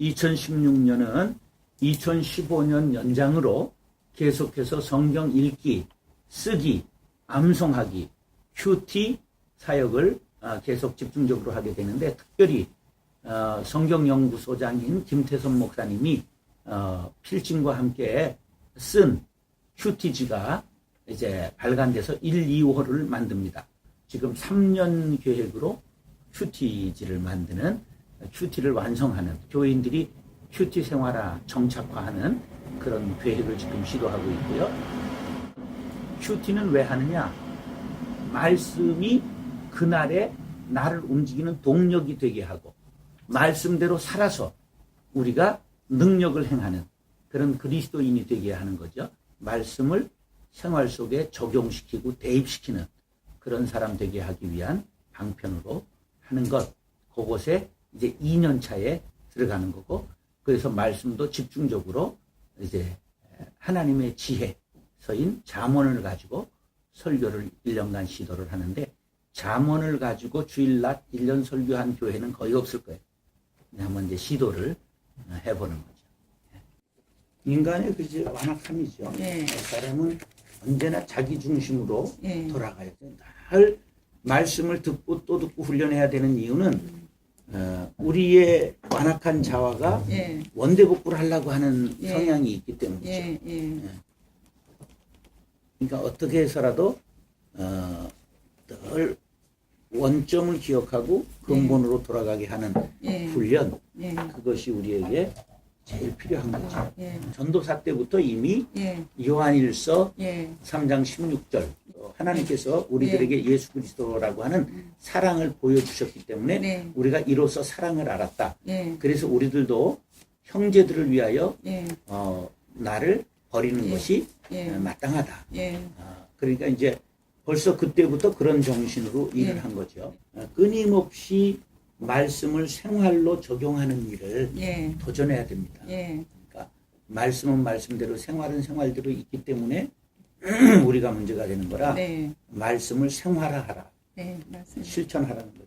2016년은 2015년 연장으로 계속해서 성경 읽기, 쓰기, 암송하기, 큐티 사역을 아, 계속 집중적으로 하게 되는데 특별히 어, 성경연구소장인 김태선 목사님이 어, 필진과 함께 쓴 큐티지가 이제 발간돼서 1, 2호를 만듭니다. 지금 3년 계획으로 큐티지를 만드는 큐티를 완성하는 교인들이 큐티 생활화 정착화하는 그런 계획을 지금 시도하고 있고요. 큐티는 왜 하느냐? 말씀이 그날에 나를 움직이는 동력이 되게 하고 말씀대로 살아서 우리가 능력을 행하는 그런 그리스도인이 되게 하는 거죠. 말씀을 생활 속에 적용시키고 대입시키는 그런 사람 되게 하기 위한 방편으로 하는 것. 그곳에 이제 2년 차에 들어가는 거고 그래서 말씀도 집중적으로 이제 하나님의 지혜 서인 잠언을 가지고 설교를 1년간 시도를 하는데 잠언을 가지고 주일날 1년 설교한 교회는 거의 없을 거예요. 한번 이제 시도를 해보는 거죠. 인간의 그 이제 완악함이죠. 예. 사람은 언제나 자기 중심으로 예. 돌아가야 돼. 늘 말씀을 듣고 또 듣고 훈련해야 되는 이유는 어, 우리의 완악한 자화가 예. 원대복구를 하려고 하는 예. 성향이 있기 때문이죠. 예. 예. 그러니까 어떻게 해서라도 어, 늘 원점을 기억하고 근본으로 돌아가게 하는 예. 훈련 예. 그것이 우리에게 제일 필요한 거죠. 예. 전도사 때부터 이미 예. 요한일서 예. 3장 16절 하나님께서 우리들에게 예수 그리스도라고 하는 사랑을 보여주셨기 때문에 네. 우리가 이로써 사랑을 알았다. 예. 그래서 우리들도 형제들을 위하여 예. 어, 나를 버리는 예. 것이 예. 어, 마땅하다. 예. 아, 그러니까 이제 벌써 그때부터 그런 정신으로 일을 예. 한 거죠. 어, 끊임없이 말씀을 생활로 적용하는 일을 예. 도전해야 됩니다. 예. 그러니까 말씀은 말씀대로 생활은 생활대로 있기 때문에 우리가 문제가 되는 거라 네. 말씀을 생활화하라. 네, 실천하라는 거죠.